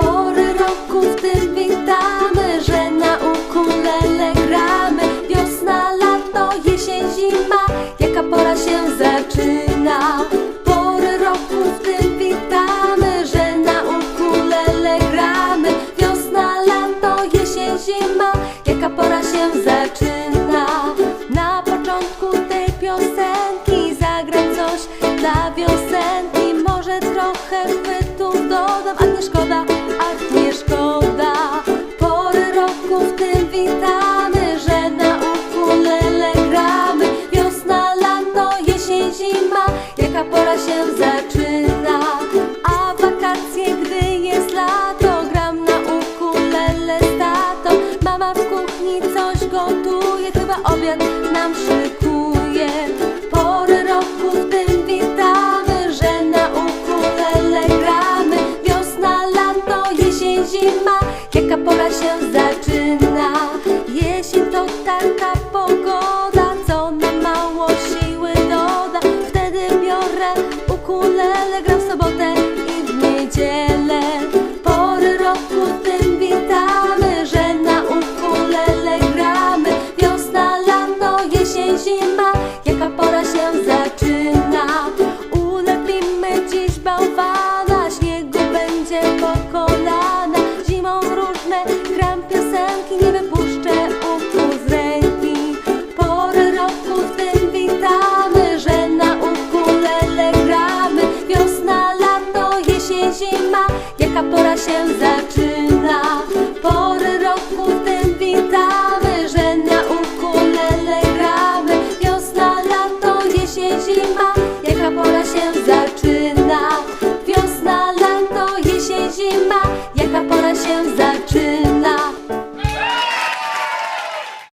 Porę roku w tym witamy, że na ukulele gramy. Wiosna, lato, jesień, zima, jaka pora się zaczyna. Porę roku w tym witamy, że na ukulele gramy. Wiosna, lato, jesień, zima, jaka pora się zaczyna. Na początku tej piosenki zagram coś dla wiosenki. Może trochę wy tym witamy, że na ukulele gramy. Wiosna, lato, jesień, zima, jaka pora się zaczyna. A wakacje, gdy jest lato, gram na ukulele z tatą. Mama w kuchni coś gotuje, chyba obiad nam szykuje. Pory roku w tym witamy, że na ukulele gramy. Wiosna, lato, jesień, zima, jaka pora się zaczyna ukulele, gram w sobotę i w niedzielę. Pory roku tym witamy, że na ukulele gramy. Wiosna, lato, jesień, zima, jaka pora się zaczyna. Ulepimy dziś bałwana, śniegu będzie po kolana. Zimą różne jaka pora się zaczyna. Pory roku w tym witamy, że na ukulele gramy. Wiosna, lato, jesień, zima, jaka pora się zaczyna.